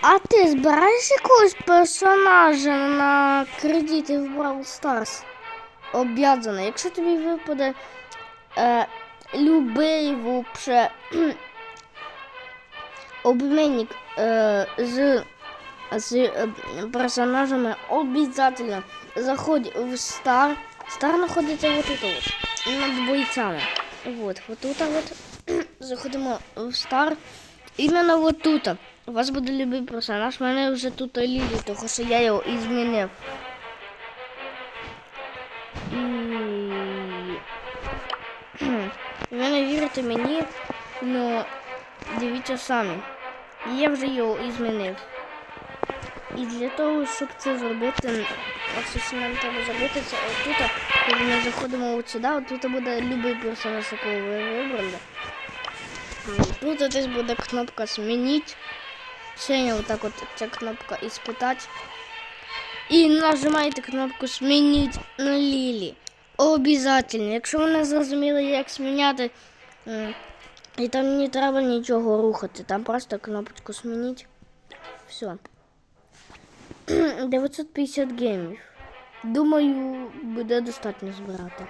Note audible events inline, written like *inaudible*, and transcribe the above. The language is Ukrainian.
А ти збираєш якогось персонажа на кредити в Brawl Stars? Об'язаний. Якщо тобі випаде е, любий вообще *clears throat* обмінник е, з, з е, персонажами, обов'язково заходь в Star. Star знаходиться вот тут вот, над бойцями. Вот, вот тут вот. *clears throat* Заходимо в Star. Іменно вот тут. У вас буде любий персонаж. У мене вже тут Лілі, тому що я його і змінив. І... Ви не вірите мені, але дивіться самі. Я вже його і змінив. І для того, щоб це зробити, ось нам треба зробити, це отут, коли ми заходимо от сюди, от тут буде любий персонаж, якого ви вибрали. Тут десь буде кнопка змінити. Синя отак от ця кнопка іспитати. І нажимаєте кнопку змінити на Лілі. Обязательно. Якщо ви не зрозуміли, як зміняти, і там не треба нічого рухати, там просто кнопочку змінити. Все. 950 геймів. Думаю, буде достатньо збирати.